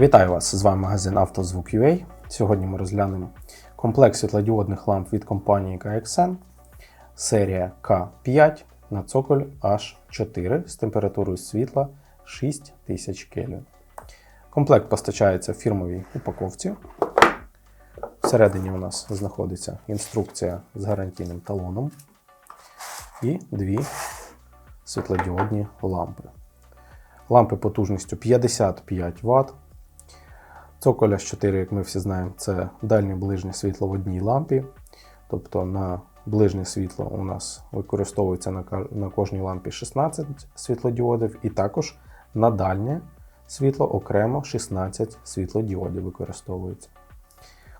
Вітаю вас! З вами магазин «Автозвук.UA». Сьогодні ми розглянемо комплект світлодіодних ламп від компанії KXN, серія K5 на цоколь H4 з температурою світла 6000 Кельвін. Комплект постачається в фірмовій упаковці. Всередині у нас знаходиться інструкція з гарантійним талоном і дві світлодіодні лампи. Лампи потужністю 55 Вт. Цоколя 4, як ми всі знаємо, це дальнє ближнє світло в одній лампі. Тобто на ближнє світло у нас використовується на кожній лампі 16 світлодіодів, і також на дальнє світло окремо 16 світлодіодів використовується.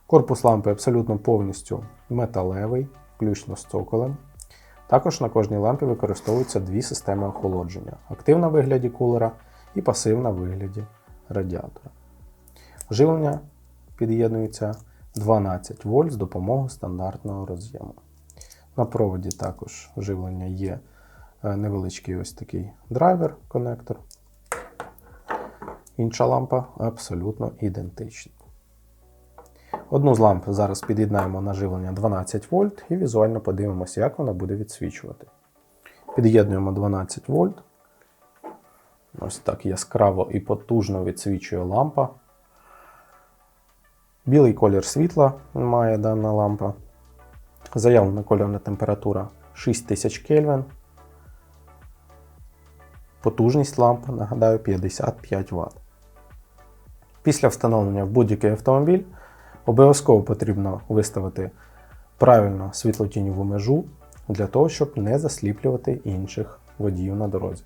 Корпус лампи абсолютно повністю металевий, включно з цоколем. Також на кожній лампі використовуються дві системи охолодження: активна в вигляді кулера і пасивна в вигляді радіатора. Живлення під'єднується 12 вольт з допомогою стандартного роз'єму. На проводі також живлення є е, невеличкий ось такий драйвер, конектор. Інша лампа абсолютно ідентична. Одну з ламп зараз під'єднаємо на живлення 12 вольт і візуально подивимося, як вона буде відсвічувати. Під'єднуємо 12 вольт. Ось так яскраво і потужно відсвічує лампа. Білий колір світла має дана лампа. Заявлена кольорна температура 6000 Кельвін. Потужність лампи, нагадаю, 55 Вт. Після встановлення в будь-який автомобіль обов'язково потрібно виставити правильно світлотіньову межу для того, щоб не засліплювати інших водіїв на дорозі.